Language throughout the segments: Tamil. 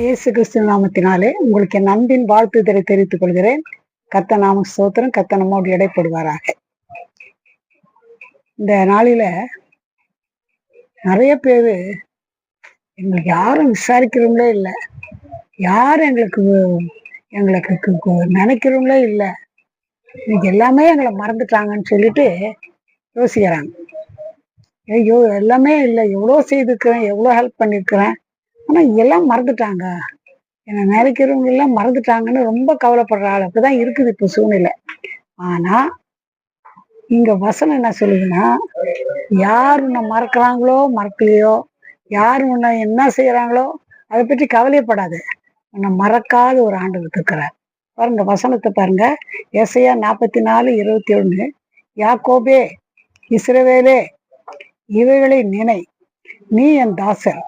இயேசு கிறிஸ்து நாமத்தினாலே உங்களுக்கு என் அன்பின் வாழ்த்துதலை தெரிவித்துக் கொள்கிறேன். கத்த நாம சோத்திரம் கத்த நம்மோடு இடைப்படுவாராக. இந்த நாளில நிறைய பேர் எங்களுக்கு யாரும் விசாரிக்கிறவங்களே இல்லை. யாரும் எங்களுக்கு எங்களுக்கு நினைக்கிறவங்களே இல்லை. இன்னைக்கு எல்லாமே எங்களை மறந்துட்டாங்கன்னு சொல்லிட்டு யோசிக்கிறாங்க. ஐயோ எல்லாமே இல்லை. எவ்வளோ செய்திருக்கிறேன் எவ்வளோ ஹெல்ப் பண்ணியிருக்கிறேன் ஆனா எல்லாம் மறந்துட்டாங்க. என்னை நினைக்கிறவங்க எல்லாம் மறந்துட்டாங்கன்னு ரொம்ப கவலைப்படுற ஆள் அப்படிதான் இருக்குது இப்போ சூழ்நிலை. ஆனா இங்க வசனம் என்ன சொல்லுதுன்னா யார் உன்னை மறக்கிறாங்களோ மறக்கலையோ யார் உன்னை என்ன செய்யறாங்களோ அதை பற்றி கவலையப்படாது. உன்னை மறக்காத ஒரு ஆண்டு இருக்கிறார். பாருங்க வசனத்தை பாருங்க. எஸ்ஐயா நாற்பத்தி நாலு இருபத்தி ஒண்ணு யாக்கோபே இஸ்ரவேலே இவைகளை நினை. நீ என் தாசன்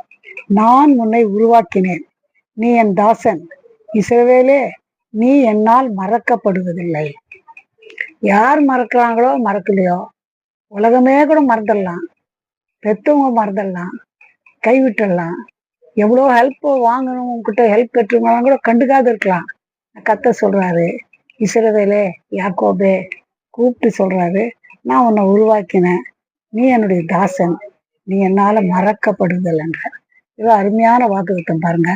நான் உன்னை உருவாக்கினேன். நீ என் தாசன். இசைவேலே நீ என்னால் மறக்கப்படுவதில்லை. யார் மறக்கிறாங்களோ மறக்கலையோ? உலகமே கூட மறந்துடலாம். பெத்தவங்க மறந்துடலாம். கைவிட்டுடலாம். எவ்வளோ ஹெல்ப் வாங்கணும் உங்ககிட்ட ஹெல்ப் பெற்றவங்களாம் கூட கண்டுக்காது இருக்கலாம். கத்த சொல்றாரு. இஸ்ரவேலே யாக்கோபே கூப்பிட்டு சொல்றாரு. நான் உன்னை உருவாக்கினேன். நீ என்னுடைய தாசன். நீ என்னால என்றார். இது அருமையான வாக்குத்தம் பாருங்க.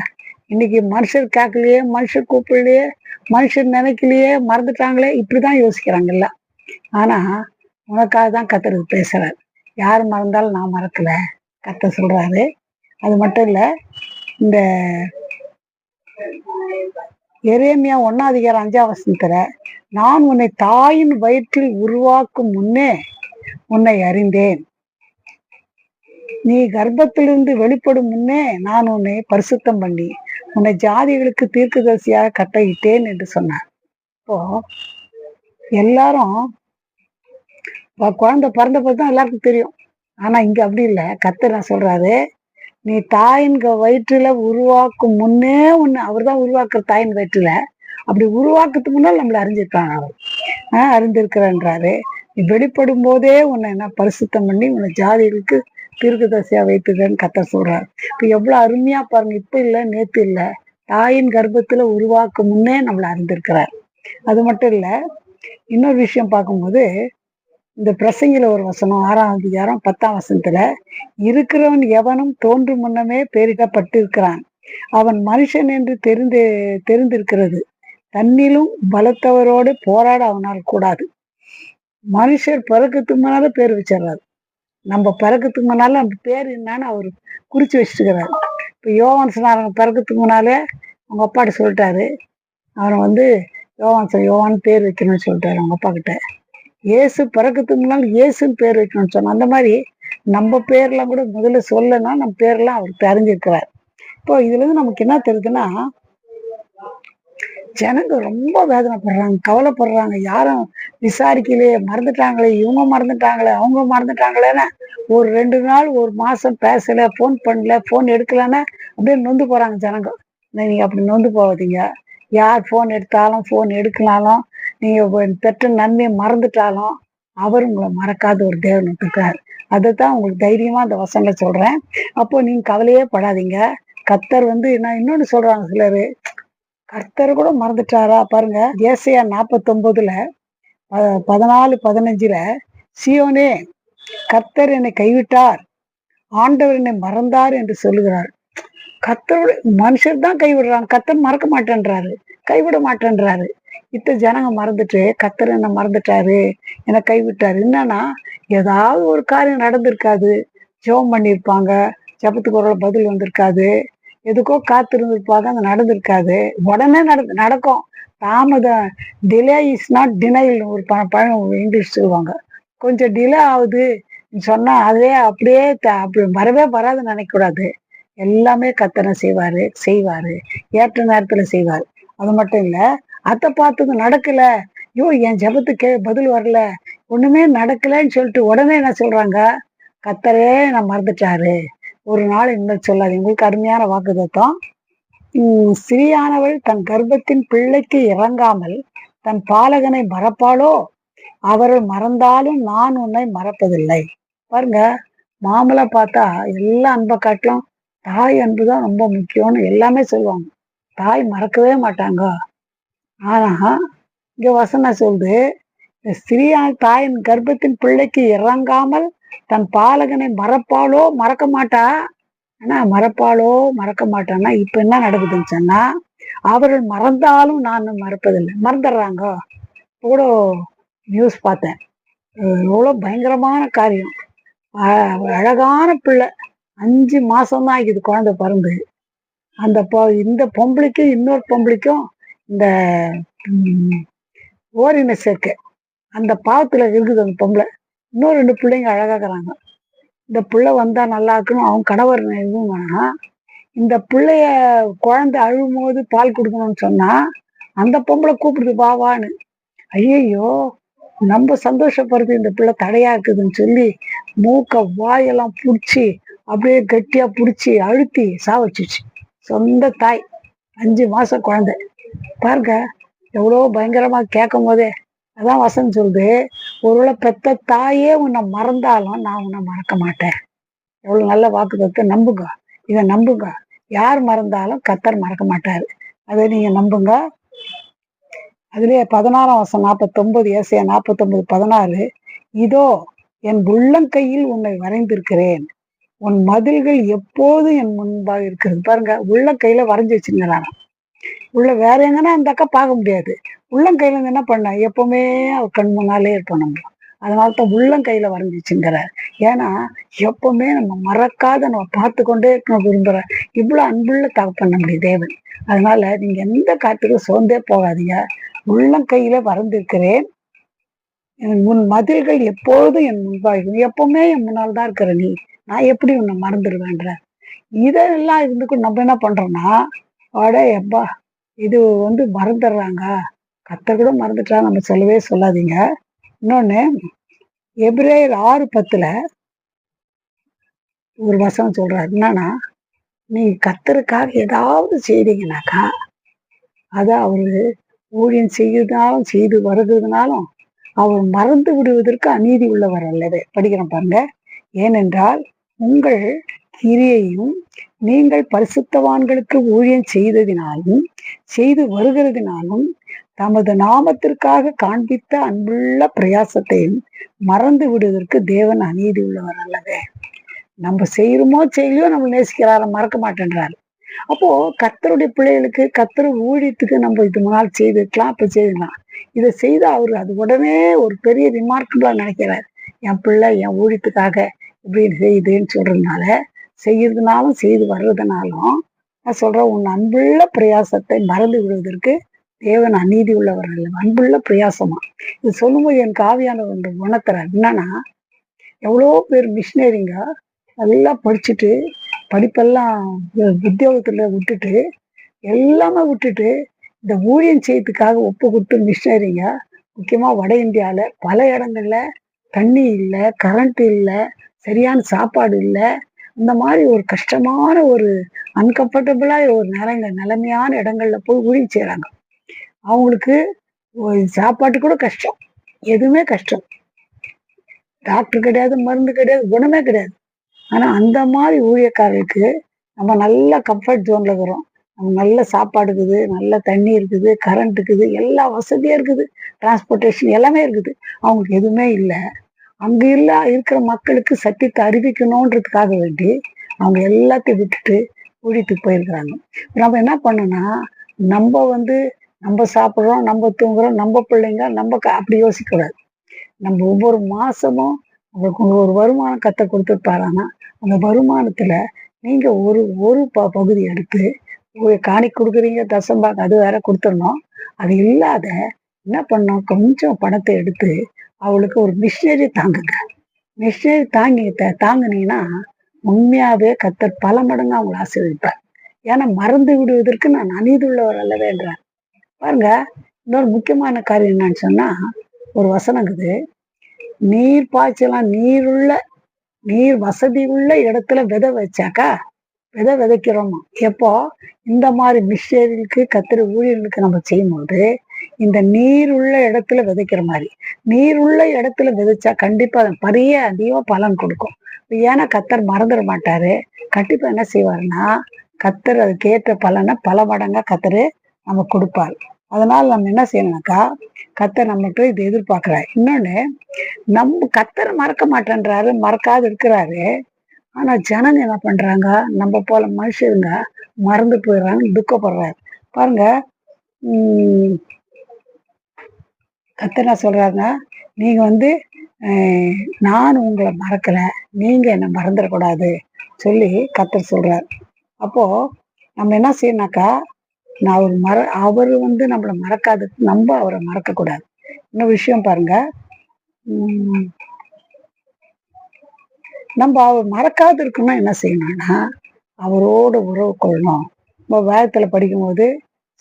இன்னைக்கு மனுஷர் கேட்கலையே மனுஷர் கூப்பிடலையே மனுஷர் நினைக்கலையே மறந்துட்டாங்களே இப்படிதான் யோசிக்கிறாங்கல்ல. ஆனா உனக்காக தான் கத்தருக்கு பேசுறாரு. யார் மறந்தாலும் நான் மறக்கல கத்த சொல்றாரு. அது மட்டும் இல்ல இந்த எரேமியா ஒன்னாம் அதிகாரம் அஞ்சாம் வசனத்துல நான் உன்னை தாயின் வயிற்றில் உருவாக்கும் முன்னே உன்னை அறிந்தேன். நீ கர்ப்பத்திலிருந்து வெளிப்படும் முன்னே நான் உன்னை பரிசுத்தம் பண்ணி உன்னை ஜாதிகளுக்கு தீர்க்கதரிசியாக கட்டையிட்டேன் என்று சொன்னார். இப்போ எல்லாரும் குழந்தை பிறந்த போது தான் எல்லாருக்கும் தெரியும். ஆனா இங்க அப்படி இல்லை. கத்தர் நான் சொல்றாரு? நீ தாயின் க- வயிற்றுல உருவாக்கும் முன்னே ஒண்ணு அவர் தான் உருவாக்குற தாயின் வயிற்றுல. அப்படி உருவாக்குறதுக்கு முன்னால் நம்மளை அறிஞ்சிருக்கான் அவர். ஆஹ் அறிந்திருக்கிறன்றாரு நீ வெளிப்படும் போதே உன்னை என்ன பரிசுத்தம் பண்ணி உன்னை ஜாதிகளுக்கு தீர்க்கதரிசியா வைத்துக்கன்னு கத்த சொல்றாரு. இப்ப எவ்வளவு அருமையா பாருங்க இப்ப இல்ல நேத்து இல்ல. தாயின் கர்ப்பத்துல உருவாக்கும் முன்னே நம்மளை அறிந்திருக்கிறார். அது மட்டும் இல்ல இன்னொரு விஷயம் பார்க்கும்போது இந்த பிரசங்கில ஒரு வசனம் ஆறாம் அதிகாரம் பத்தாம் வசனத்துல இருக்கிறவன் எவனும் தோன்றும் முன்னமே பெயரிடப்பட்டிருக்கிறான் அவன் மனுஷன் என்று தெரிந்து தெரிந்திருக்கிறது. தன்னிலும் பலத்தவரோடு போராட அவனால் கூடாது. மனுஷர் பிறக்கத்துக்கு முன்னால பேர் வச்சிடுறாரு. நம்ம பிறக்கத்துக்கு முன்னால நம்ம பேர் என்னன்னு அவர் குறிச்சு வச்சுக்கிறாரு இப்போ யோவான் சொன்னாங்க பிறக்கத்துக்கு முன்னாலே அவங்க அப்பாட்ட சொல்லிட்டாரு. அவனை வந்து யோவான் யோவான் பேர் வைக்கணும்னு சொல்லிட்டாரு அவங்க அப்பா கிட்ட இயேசு பிறக்கத்துக்கு முன்னால் இயேசுன்னு பேர் வைக்கணும்னு சொன்னோம் அந்த மாதிரி நம்ம பேர்லாம் கூட முதல்ல சொல்லனா நம்ம பேர்லாம் அவர் தெரிஞ்சிருக்கிறார். இப்போ இதுலேருந்து நமக்கு என்ன தெரியுதுன்னா ஜனங்க ரொம்ப வேதனைப்படுறாங்க கவலைப்படுறாங்க. யாரும் விசாரிக்கலையே மறந்துட்டாங்களே இவங்க மறந்துட்டாங்களே அவங்க மறந்துட்டாங்களேன்னு ஒரு ரெண்டு நாள் ஒரு மாசம் பேசல ஃபோன் பண்ணல ஃபோன் எடுக்கலன்னா அப்படியே நொந்து போறாங்க ஜனங்க நீங்க அப்படி நொந்து போகாதீங்க. யார் ஃபோன் எடுத்தாலும் ஃபோன் எடுக்கலாலும் நீங்க பெற்ற நன்மையை மறந்துட்டாலும் அவர் உங்களை மறக்காத ஒரு தேவன் இருக்கார். அதைத்தான் உங்களுக்கு தைரியமா அந்த வசனில் சொல்றேன். அப்போ நீங்க கவலையே படாதீங்க. கத்தர் வந்து நான் இன்னொன்னு சொல்றாங்க சிலரு. கர்த்தர் கூட மறந்துட்டாரா பாருங்க. ஏசையா நாற்பத்தொன்பதுல ப- பதினாலு பதினஞ்சுல சியோனே கர்த்தர் என்னை கைவிட்டார். ஆண்டவர் என்னை மறந்தார் என்று சொல்லுகிறார். கர்த்தரோட மனுஷர் தான் கைவிடுறாங்க. கர்த்தர் மறக்க மாட்டேன்றாரு. கைவிட மாட்டேன்றாரு. இத்த ஜனங்க மறந்துட்டு கர்த்தர் என்ன மறந்துட்டாரு. என்னை கைவிட்டாரு. என்னன்னா ஏதாவது ஒரு காரியம் நடந்திருக்காது. ஜெபம் பண்ணியிருப்பாங்க. ஜெபத்துக்கு ஒரு பதில் வந்திருக்காது. எதுக்கோ காத்திருந்திருப்பாங்க அது நடந்திருக்காது. உடனே நட நடக்கும். தாமதம். டிலே இஸ் நாட் டினைல் ஒரு ப பழம் இங்கிலீஷ் சொல்லுவாங்க. கொஞ்சம் டிலே ஆகுது சொன்னால் அதே அப்படியே த- அப்படி வரவே வராதுன்னு நினைக்கக்கூடாது. எல்லாமே கத்தனை செய்வார் செய்வார். ஏற்ற நேரத்தில் செய்வார். அது மட்டும் இல்லை அத்தை பார்த்தது நடக்கலை. ஐயோ என் ஜபத்துக்கு பதில் வரல. ஒன்றுமே நடக்கலைன்னு சொல்லிட்டு உடனே என்ன சொல்கிறாங்க கத்தரே நான் மறந்துட்டாரு. ஒரு நாள் இனிமேல் சொல்லாது உங்களுக்கு அருமையான வாக்கு தத்துவம் சிறியானவள் தன் கர்ப்பத்தின் பிள்ளைக்கு இறங்காமல் தன் பாலகனை மறப்பாளோ? அவர்கள் மறந்தாலும் நான் உன்னை மறப்பதில்லை. பாருங்க மாமலை பார்த்தா எல்லா அன்பை காட்டிலும் தாய் அன்பு தான் ரொம்ப முக்கியம்னு எல்லாமே சொல்லுவாங்க. தாய் மறக்கவே மாட்டாங்க. ஆனா இங்க வசனம் சொல்லுது இந்த தாயின் கர்ப்பத்தின் பிள்ளைக்கு இறங்காமல் தன் பாலகனை மறப்பாளோ மறக்க மாட்டா? ஆனா மறப்பாளோ மறக்க மாட்டான்னா இப்ப என்ன நடக்குதுன்னு சொன்னா அவர்கள் மறந்தாலும் நான் மறப்பதில்லை. மறந்துடுறாங்க. கூட நியூஸ் பார்த்தேன். அஹ் பயங்கரமான காரியம். அஹ் அழகான பிள்ளை. அஞ்சு மாசம்தான் ஆகிது குழந்தை பிறந்து. அந்த பொ- இந்த பொம்பளைக்கும் இன்னொரு பொம்பளைக்கும் இந்த ஓரின சேர்க்கை. அந்த பாவத்துல இருக்குது அந்த பொம்பளை. இன்னும் ரெண்டு பிள்ளைங்க அழகாக்குறாங்க. இந்த பிள்ளை வந்தா நல்லா இருக்கணும் அவங்க கணவர் எதுவும் வேணாம். இந்த பிள்ளைய குழந்தை அழுகும்போது போது பால் கொடுக்கணும்னு சொன்னா அந்த பொம்பளை கூப்பிடுது வாவான்னு ஐயையோ நம்ம சந்தோஷப்படுறது இந்த பிள்ளை தடையா இருக்குதுன்னு சொல்லி மூக்க வாயெல்லாம் பிடிச்சி அப்படியே கெட்டியா பிடிச்சி அழுத்தி சாவச்சிச்சு. சொந்த தாய் அஞ்சு மாசம் குழந்தை. பாருங்க எவ்வளோ பயங்கரமா கேட்கும் போதே அதான் வசந்த் சொல்லுது ஒருவேளை பெத்த தாயே உன்னை மறந்தாலும் நான் உன்னை மறக்க மாட்டேன். எவ்வளவு நல்ல வாக்கு தத்து நம்புங்க. இதை நம்புங்க. யார் மறந்தாலும் கத்தர் மறக்க மாட்டாரு. அதை நீங்க நம்புங்க. அதுலயே பதினாறாம் வருஷம் நாற்பத்தொன்பது ஏசியா நாற்பத்தொன்பது பதினாறு இதோ என் உள்ளங்கையில் உன்னை வரைந்திருக்கிறேன். உன் மதில்கள் எப்போதும் என் முன்பாக இருக்கிறது. பாருங்க உள்ளங்கையில வரைஞ்சி வச்சுங்கிறாங்க உள்ள வேற எங்கன்னா அந்த அக்கா பார்க்க முடியாது. உள்ளங்கையில இருந்து என்ன பண்ண? எப்பவுமே அவ கண் முன்னாலே இருப்போம் நம்ம. அதனால தான் உள்ளங்கையில வரைஞ்சிச்சுங்கிறார் ஏன்னா எப்பவுமே நம்ம மறக்காத நம்ம பார்த்து கொண்டே இருக்கணும் விரும்புற. இவ்வளவு அன்புள்ள தகப்பன் நம்முடைய தேவன். அதனால நீங்க எந்த காத்துக்கும் சோர்ந்தே போகாதீங்க. உள்ளங்கையில வரைந்திருக்கிறேன். என் உன் மதில்கள் எப்பொழுதும் என் முன்பாகும். எப்பவுமே என் முன்னால் தான் இருக்கிற நீ. நான் எப்படி உன்னை மறந்துடுவேன்ற? இதெல்லாம் இருந்துக்கும் நம்ம என்ன பண்றோம்னா அட எப்பா இது வந்து மறந்துடுறாங்க. கத்தர் கூட மறந்துட்டா நம்ம சொல்லவே சொல்லாதீங்க. இன்னொன்னு எப்ரேயர் ஆறு பத்துல ஒரு வசனம் சொல்றாரு. என்னன்னா நீங்கள் கத்தருக்காக ஏதாவது செய்தீங்கனாக்கா அதை அவர் ஊழியம் செய்யறதுனாலும் செய்து வருகிறதுனாலும் அவர் மறந்து விடுவதற்கு அநீதி உள்ளவர் அல்லது. படிக்கிறோம் பாருங்க. ஏனென்றால் உங்கள் கிரியையும் நீங்கள் பரிசுத்தவான்களுக்கு ஊழியம் செய்ததினாலும் செய்து வருகிறதினாலும் தமது நாமத்திற்காக காண்பித்த அன்புள்ள பிரயாசத்தையும் மறந்து விடுவதற்கு தேவன் அநீதி உள்ளவர் அல்லவே. நம்ம செய்யறோமோ செய்யலையோ நம்ம நேசிக்கிறார? மறக்க மாட்டேன்றார். அப்போ கத்தருடைய பிள்ளைகளுக்கு கத்தர் ஊழியத்துக்கு நம்ம இது முன்னால் செய்திருக்கலாம் இப்ப செய்திருக்கலாம். இதை செய்த அவர் அது உடனே ஒரு பெரிய ரிமார்க்கபிளா நினைக்கிறார். என் பிள்ளை என் ஊழியத்துக்காக இப்படி செய்யுதுன்னு சொல்றதுனால செய்யறதுனாலும் செய்து வர்றதுனாலும் நான் சொல்றேன் உன் அன்புள்ள பிரயாசத்தை மறந்து விடுவதற்கு தேவன் அநீதி உள்ளவர் அல்ல. அன்புள்ள பிரயாசமா? இது சொல்லும்போது என் காவியான ஒன்று உணர்த்துறார். என்னன்னா எவ்வளோ பேர் மிஷினரிங்க நல்லா படிச்சுட்டு படிப்பெல்லாம் உத்தியோகத்தில் விட்டுட்டு எல்லாமே விட்டுட்டு இந்த ஊழியம் செய்யறதுக்காக ஒப்பு கொடுத்து மிஷினரிங்க முக்கியமாக வட இந்தியாவில் பல இடங்கள்ல தண்ணி இல்லை கரண்ட் இல்லை சரியான சாப்பாடு இல்லை இந்த மாதிரி ஒரு கஷ்டமான ஒரு அன்கம்ஃபர்டபுளா ஒரு நேரங்கள் நிலைமையான இடங்கள்ல போய் ஊழியம் செய்யறாங்க அவங்களுக்கு ஒரு சாப்பாட்டு கூட கஷ்டம். எதுவுமே கஷ்டம். டாக்டர் கிடையாது மருந்து கிடையாது குணமே கிடையாது. ஆனா அந்த மாதிரி ஊழியக்காரர்களுக்கு நம்ம நல்ல கம்ஃபர்ட் ஜோன்ல இருக்கிறோம். நம்ம நல்ல சாப்பாடு இருக்குது நல்ல தண்ணி இருக்குது கரண்ட் இருக்குது எல்லா வசதியும் இருக்குது. டிரான்ஸ்போர்ட்டேஷன் எல்லாமே இருக்குது. அவங்களுக்கு எதுவுமே இல்லை. அங்க இல்ல இருக்கிற மக்களுக்கு சத்தியத்தை அறிவிக்கணுன்றதுக்காக வேண்டி அவங்க எல்லாத்தையும் விட்டுட்டு ஊழியத்துக்கு போயிருக்கிறாங்க. நம்ம என்ன பண்ணோம்னா நம்ம வந்து நம்ம சாப்பிட்றோம் நம்ம தூங்குறோம் நம்ம பிள்ளைங்க நம்ம க- அப்படி யோசிக்க கூடாது. நம்ம ஒவ்வொரு மாசமும் உங்களுக்கு ஒரு வருமானம் கத்தை கொடுத்துருப்பாரானா அந்த வருமானத்துல நீங்க ஒரு ஒரு ப பகுதி எடுத்து காணி கொடுக்குறீங்க தசம்பாக்கு அது வேற கொடுத்துடணும். அது இல்லாத என்ன பண்ணோம் கொஞ்சம் பணத்தை எடுத்து அவளுக்கு ஒரு மிஷினரி தாங்குங்க. மிஷினரி தாங்கி த- உண்மையாவே கத்தர் பல மடங்கு அவங்களை ஆசீர்வதிப்பார். ஏன்னா மறந்து விடுவதற்கு நான் அநீதுள்ளவர் அல்லவே என்றார். பாருங்க இன்னொரு முக்கியமான காரியம் என்னன்னு சொன்னா ஒரு வசனம் இருக்குது. நீர் பாய்ச்சலாம் நீருள்ள நீர் வசதி உள்ள இடத்துல விதை வச்சாக்கா விதை விதைக்கிறோமா? எப்போ? இந்த மாதிரி மிஷினரிக்கு கத்திர ஊழியர்களுக்கு நம்ம செய்யும்போது இந்த நீர் உள்ள இடத்துல விதைக்கிற மாதிரி. நீர் உள்ள இடத்துல விதைச்சா கண்டிப்பா அது பெரிய அதிகமா பலன் கொடுக்கும். ஏன்னா கத்தர் மறந்துட மாட்டாரு. கண்டிப்பா என்ன செய்வாருன்னா கத்தர் அதுக்கேற்ற பலனை பல மடங்கா கத்தர் நம்ம கொடுப்பார். அதனால நம்ம என்ன செய்யணும்னாக்கா கத்தர் நம்மகிட்ட இது எதிர்பார்க்கிறாரு. இன்னொன்னு நம்ம கத்தரை மறக்க மாட்டேன்றாரு மறக்காது இருக்கிறாரு. ஆனா ஜனங்க என்ன பண்றாங்க நம்ம போல மனுஷங்க மறந்து போயிடுறாங்க துக்கப்படுறாரு பாருங்க கத்தனா கத்தர் என்ன நீங்க வந்து நான் உங்களை மறக்கல. நீங்க என்ன மறந்துடக்கூடாது சொல்லி கத்தர் சொல்றாரு. அப்போ நம்ம என்ன செய்யணும்னாக்கா நான் அவர் மற அவர் வந்து நம்மளை மறக்காது நம்ம அவரை மறக்க கூடாது இன்னும் விஷயம் பாருங்க. நம்ம அவர் மறக்காது இருக்கணும்னா என்ன செய்யணும்னா அவரோட உறவு கொள்ளணும். நம்ம வேதத்துல படிக்கும்போது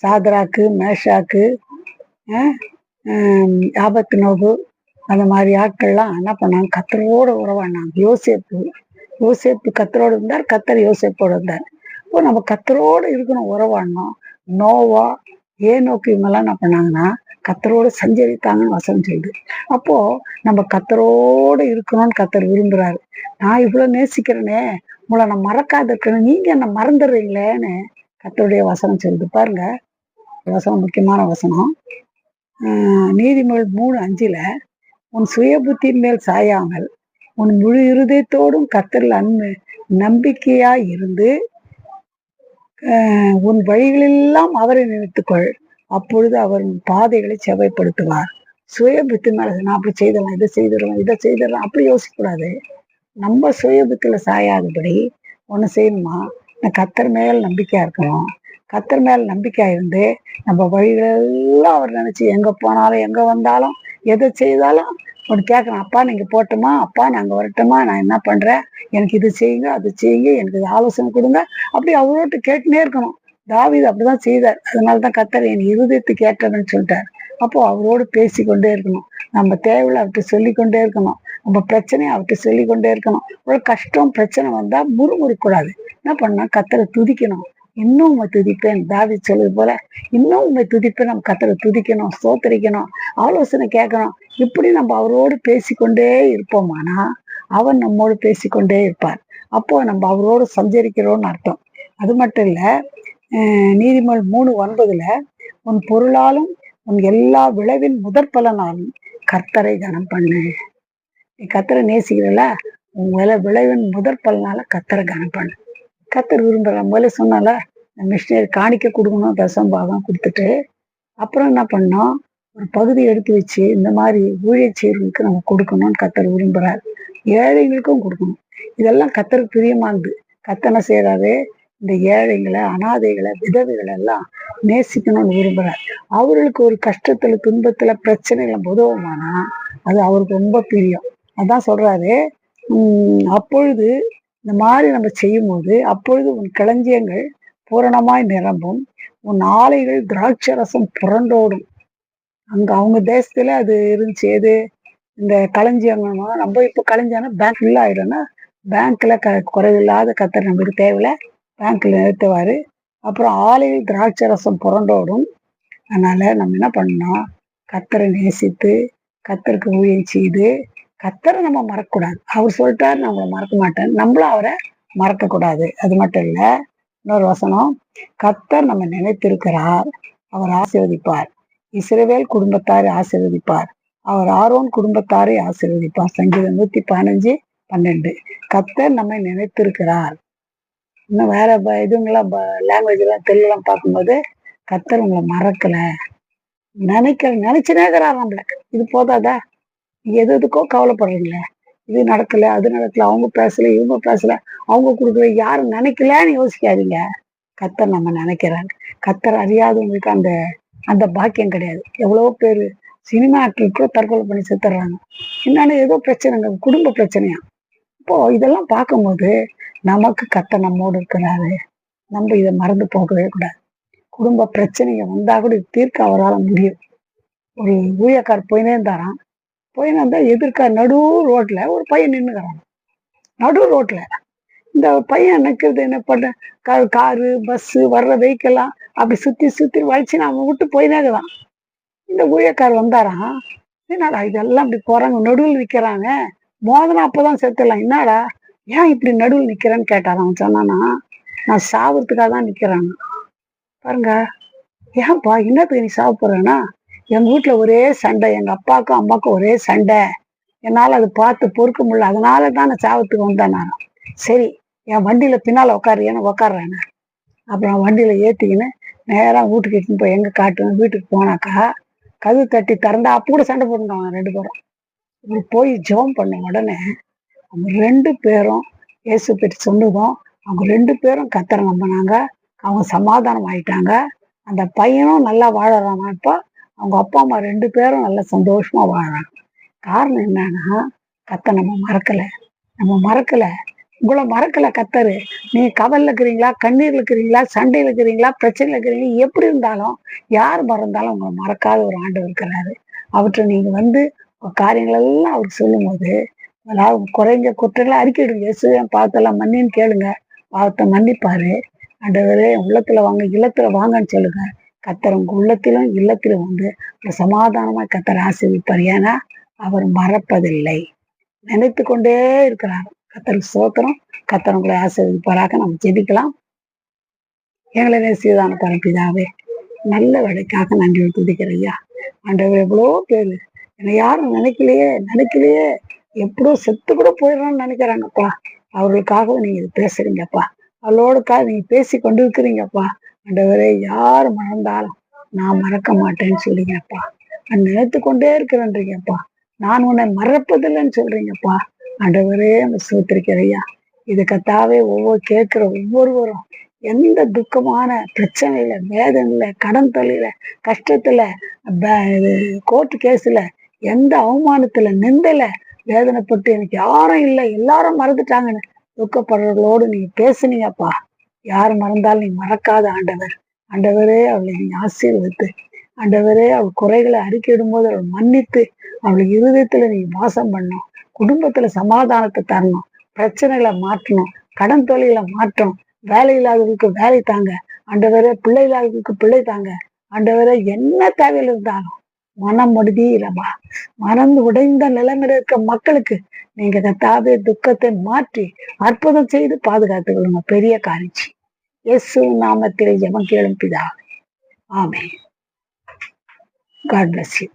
சாதராக்கு மேஷாக்கு ஆபத்து நோகு அந்த மாதிரி ஆட்கள்லாம் என்ன பண்ணாங்க? கத்தரோட உறவாடினாங்க யோசிப்பு யோசிப்பு கத்தரோடு இருந்தார் கத்தர் யோசிப்போடு இருந்தார். இப்போ நம்ம கத்தரோடு இருக்கணும் உறவாடணும் நோவா ஏனோக்கு இவங்கெல்லாம் என்ன பண்ணாங்கன்னா கத்தரோடு சஞ்சரித்தாங்கன்னு வசனம் சொல்லுது. அப்போ நம்ம கத்தரோடு இருக்கணும்னு கத்தர் விரும்புறாரு. நான் இவ்வளோ நேசிக்கிறேனே உங்களை நான் மறக்காத இருக்கணும் நீங்க என்ன மறந்துடுறீங்களேன்னு கத்தருடைய வசனம் சொல்லுது. பாருங்க வசனம் முக்கியமான வசனம். நீதிமொழி மூணு அஞ்சில் உன் சுய புத்தியின் மேல் சாயாமல் உன் முழு இருதயத்தோடும் கத்தரில் அன்பு நம்பிக்கையா இருந்து உன் வழிகளெல்லாம் அவரை நினைத்துக்கொள். அப்பொழுது அவர் உன் பாதைகளை செவைப்படுத்துவார். சுய புத்தி மேல நான் அப்படி செய்திடலாம் இதை செய்திடலாம் இதை செய்திடலாம் அப்படி யோசிக்கக்கூடாது. நம்ம சுய புத்தியில சாயாதபடி ஒன்று செய்யணுமா? நான் கத்தர் மேல் நம்பிக்கையா இருக்கணும். கத்தர் மேல் நம்பிக்கை இருந்து நம்ம வழிகளெல்லாம் அவர் நினைச்சு எங்க போனாலும் எங்க வந்தாலும் எதை செய்தாலும் ஒன்று கேட்கணும் அப்பா நீங்க போட்டுமா? அப்பா நாங்க வரட்டுமா? நான் என்ன பண்றேன்? எனக்கு இது செய்யுங்க அது செய்யுங்க எனக்கு இது ஆலோசனை கொடுங்க. அப்படி அவரோட்டு கேட்டுனே இருக்கணும். தாவிது அப்படிதான் செய்தார். அதனால தான் கத்தர் என் இருதயத்து கேட்டதுன்னு சொல்லிட்டார். அப்போ அவரோடு பேசிக்கொண்டே இருக்கணும். நம்ம தேவையில்ல அவர்கிட்ட சொல்லிக்கொண்டே இருக்கணும். நம்ம பிரச்சனையை அவர்கிட்ட சொல்லிக்கொண்டே இருக்கணும். ஒரு கஷ்டம் பிரச்சனை வந்தா முறுமுறுக்கூடாது என்ன பண்ணா கத்தரை துதிக்கணும். இன்னும் உண்மை துதிப்பேன். தாவி சொல்லுது போல இன்னும் உண்மை துதிப்பேன். நம்ம கத்தரை துதிக்கணும் சோத்தரிக்கணும் ஆலோசனை கேட்கணும். இப்படி நம்ம அவரோடு பேசிக்கொண்டே இருப்போமானா அவர் நம்மோடு பேசிக்கொண்டே இருப்பார். அப்போ நம்ம அவரோடு சஞ்சரிக்கிறோம்னு அர்த்தம். அது மட்டும் இல்லை அஹ் நீதிமொழி மூணு ஒன்பதுல உன் பொருளாலும் உன் எல்லா விளைவின் முதற் பலனாலும் கர்த்தரை கனம் பண்ணு. நீ கத்தரை நேசிக்கிறல உன் விளை விளைவின் முதற் பலனால கத்தரை கனம் பண்ணு. கத்தர் விரும்புகிறேன் முதல்ல சொன்னால மிஷினரி காணிக்க கொடுக்கணும் தசம் பாகம் கொடுத்துட்டு அப்புறம் என்ன பண்ணோம்? ஒரு பகுதி எடுத்து வச்சு இந்த மாதிரி ஊழியர் செய்யறவங்களுக்கு நம்ம கொடுக்கணும்னு கத்தர் விரும்புகிறார் ஏழைங்களுக்கும் கொடுக்கணும். இதெல்லாம் கத்தருக்கு பிரியமானது கத்தனை செய்கிறாரு இந்த ஏழைங்களை அனாதைகளை விதவைகளை எல்லாம் நேசிக்கணும்னு விரும்புகிறார் அவர்களுக்கு ஒரு கஷ்டத்துல துன்பத்துல பிரச்சனைகளை உதவுமானா அது அவருக்கு ரொம்ப பிரியம். அதான் சொல்றாரு அப்பொழுது இந்த மாதிரி நம்ம செய்யும்போது அப்பொழுது உன் களஞ்சியங்கள் பூரணமாய் நிரம்பும். உன் ஆலைகள் திராட்சை ரசம் புரண்டோடும். அங்க அவங்க தேசத்துல அது இருந்துச்சு. எது? இந்த களஞ்சியங்கள் நம்ம இப்ப களஞ்சியம்னா பேங்க் ஃபுல் ஆயிடும்னா பேங்க்ல க குறைவில்லாத கத்தர் நம்மளுக்கு தேவையில்ல. பேங்க்ல நிறுத்துவாரு. அப்புறம் ஆலையில் திராட்சை ரசம் புரண்டோடும். அதனால நம்ம என்ன பண்ணணும் கத்தரை நேசித்து கத்தருக்கு ஊழியம் செய்து கத்தரை நம்ம மறக்கக்கூடாது. அவர் சொல்லிட்டாரு நம்மளை மறக்க மாட்டேன். நம்மளும் அவரை மறக்க கூடாது அது மட்டும் இல்ல இன்னொரு வசனம் கத்தர் நம்ம நினைத்திருக்கிறார் அவர் ஆசீர்வதிப்பார். இஸ்ரேவேல் குடும்பத்தாரை ஆசீர்வதிப்பார். அவர் ஆரோன் குடும்பத்தாரை ஆசீர்வதிப்பார். சங்கீதம் நூத்தி பதினஞ்சு பன்னெண்டு. கத்தர் நம்மை நினைத்திருக்கிறார். இன்னும் வேற ப- லாங்குவேஜ் எல்லாம் தெலுங்குலாம் பார்க்கும்போது கத்தர் உங்களை மறக்கல. நினைக்கிற நினைச்சுனே இருக்கிறார் நம்மள. இது போதாதா? எது எதுக்கோ கவலைப்படுறீங்கள. இது நடக்கல அது நடக்கல அவங்க பேசல இவங்க பேசல அவங்க கொடுக்கல யாரும் நினைக்கலன்னு யோசிக்காதீங்க. கத்தர் நம்ம நினைக்கிறாங்க கத்தர் அறியாதவங்களுக்கு அந்த அந்த பாக்கியம் கிடையாது. எவ்வளவோ பேர் சினிமா ஆக்டர் கூட தற்கொலை பண்ணி செத்துறாங்க. என்னன்னு ஏதோ பிரச்சனைங்க குடும்ப பிரச்சனையா? இப்போ இதெல்லாம் பார்க்கும்போது நமக்கு கத்த நம்மோடு இருக்கிறாரு. நம்ம இதை மறந்து போகவே கூடாது. குடும்ப பிரச்சனைங்க வந்தா கூட தீர்க்க அவரால் முடியும். ஒரு ஊழியக்கார் போயினே இருந்தாராம். போயினே இருந்தா எதிர்க்க நடு ரோட்டில் ஒரு பையன் நின்றுக்கிறான் நடு ரோட்டில் இந்த பையன் நிற்கிறது என்ன பண்ண கா- காரு பஸ்ஸு வர்ற வெஹிக்கெல்லாம் அப்படி சுற்றி சுற்றி வலிச்சு அவன் விட்டு போயினே இருக்கிறான். இந்த ஊழியக்கார் வந்தாராம். என்னடா இதெல்லாம் இப்படி போகிறாங்க நடுவில் நிக்கிறாங்க. மோதனா அப்பதான் செத்துடலாம். என்னடா? ஏன் இப்படி நடுவில் நிற்கிறேன்னு கேட்டார் அவன் சொன்னானா நான் சாவறதுக்காக தான் நிற்கிறாங்க பாருங்க. ஏன்பா என்னத்துக்கு நீ சாப்பிட்றேன்னா எங்கள் எங்க வீட்டுல ஒரே சண்டை. எங்க அப்பாவுக்கும் அம்மாவுக்கும் ஒரே சண்டை. என்னால அது பார்த்து பொறுக்க முடியல. அதனால தான் நான் சாவத்துக்கு வந்தேன் நான். சரி என் வண்டியில பின்னால உட்காருன்னு உட்காடுறேன் அப்புறம் வண்டியில ஏத்திக்கின்னு நேராக வீட்டுக்கு இட்டுன்னு போய் எங்க காட்டுவேன் வீட்டுக்கு போனாக்கா கது தட்டி திறந்தா அப்போ கூட சண்டை போட்டுட்டாங்க ரெண்டு பேரும். இப்படி போய் ஜெபம் பண்ண உடனே அவங்க ரெண்டு பேரும் இயேசு பற்றி சொன்னதும் அவங்க ரெண்டு பேரும் கத்தரை நம்பினாங்க. அவங்க சமாதானம் ஆயிட்டாங்க. அந்த பையனும் நல்லா வாழறான் இப்போ அவங்க அப்பா அம்மா ரெண்டு பேரும் நல்லா சந்தோஷமா வாழ்றாங்க. காரணம் என்னன்னா கத்தை நம்ம மறக்கல. நம்ம மறக்கல. உங்களை மறக்கல கத்தரு. நீங்க கவல்ல இருக்கிறீங்களா கண்ணீர்ல இருக்கிறீங்களா சண்டையில இருக்கிறீங்களா பிரச்சனையில இருக்கிறீங்களா எப்படி இருந்தாலும் யார் மறந்தாலும் உங்களை மறக்காத ஒரு ஆண்டு இருக்கிறாரு. அவற்றை நீங்க வந்து காரியங்கள் எல்லாம் அவருக்கு சொல்லும் போது அதாவது குறைஞ்ச குற்றங்களை அறிக்கையிடுங்க இயேசுவேன் பாவத்தெல்லாம் மன்னின்னு கேளுங்க. பாவத்தை மன்னிப்பாரு. ஆண்டவரே உள்ளத்துல வாங்க இல்லத்துல வாங்கன்னு சொல்லுங்க. கத்தர் உங்க உள்ளத்திலும் இல்லத்திலும் வந்து ஒரு சமாதானமா கத்தர் ஆசீர்விப்பார். ஏன்னா அவர் மறப்பதில்லை. நினைத்து கொண்டே இருக்கிறார். கத்தர் சோத்திரம் கத்தர் உங்களை ஆசீர்விப்பாராக. நம்ம ஜெபிக்கலாம். எங்களை நேசியதான பரப்பிதாவே. நல்ல வேலைக்காக நன்றி துதிக்கிறையா ஆண்டவர் எவ்வளோ பேர். என்னை யாரும் நினைக்கலையே நினைக்கலையே. எப்படியோ செத்து கூட போயிடணும்னு நினைக்கிறாங்கப்பா. அவர்களுக்காக நீங்க இது பேசுறீங்கப்பா. அவளோடுக்காக நீங்க பேசி கொண்டு இருக்கிறீங்கப்பா ஆண்டவரே யார் மறந்தாலும் நான் மறக்க மாட்டேன்னு சொல்றீங்கப்பா. நான் நினைத்து கொண்டே இருக்கிறேன்றீங்கப்பா. நான் உன்னை மறப்பதில்லைன்னு சொல்றீங்கப்பா. ஆண்டவரே அந்த சோத்திருக்கிறையா இது கத்தாவே ஒவ்வொரு கேட்கிற ஒவ்வொருவரும் எந்த துக்கமான பிரச்சனையில வேதனையில கடன் தொழில கஷ்டத்துல இது கோர்ட் கேஸ்ல எந்த அவமானத்துல நிந்தையில வேதனைப்பட்டு எனக்கு யாரும் இல்லை எல்லாரும் மறந்துட்டாங்கன்னு துக்கப்படுறவர்களோடு நீங்க பேசுனீங்கப்பா. யார் மறந்தால் நீ மறக்காத ஆண்டவர். ஆண்டவரே அவளை நீ ஆசீர்வதித்து. ஆண்டவரே அவள் குறைகளை அறிக்கையிடும் போது அவள் மன்னித்து அவளுக்கு இருதயத்துல நீ வாசம் பண்ணும். குடும்பத்துல சமாதானத்தை தரணும். பிரச்சனைகளை மாற்றணும். கடன் தொழிலை மாற்றணும். வேலை இல்லாதவர்களுக்கு வேலை தாங்க. ஆண்டவரே பிள்ளை இல்லாதவர்களுக்கு பிள்ளை தாங்க. ஆண்டவரே என்ன தேவையில் இருந்தாலும் மனம் முடிதீரமா மறந்து உடைந்த நிலைமையில இருக்க மக்களுக்கு நீங்க கத்தாவே துக்கத்தை மாற்றி அற்புதம் செய்து பாதுகாத்துக்கொள்ளுங்க பெரிய காரிச்சி இயேசு நாமத்தில் ஜெபம் கேளும் பிதாவே. ஆமே காட் பிளஸ் யூ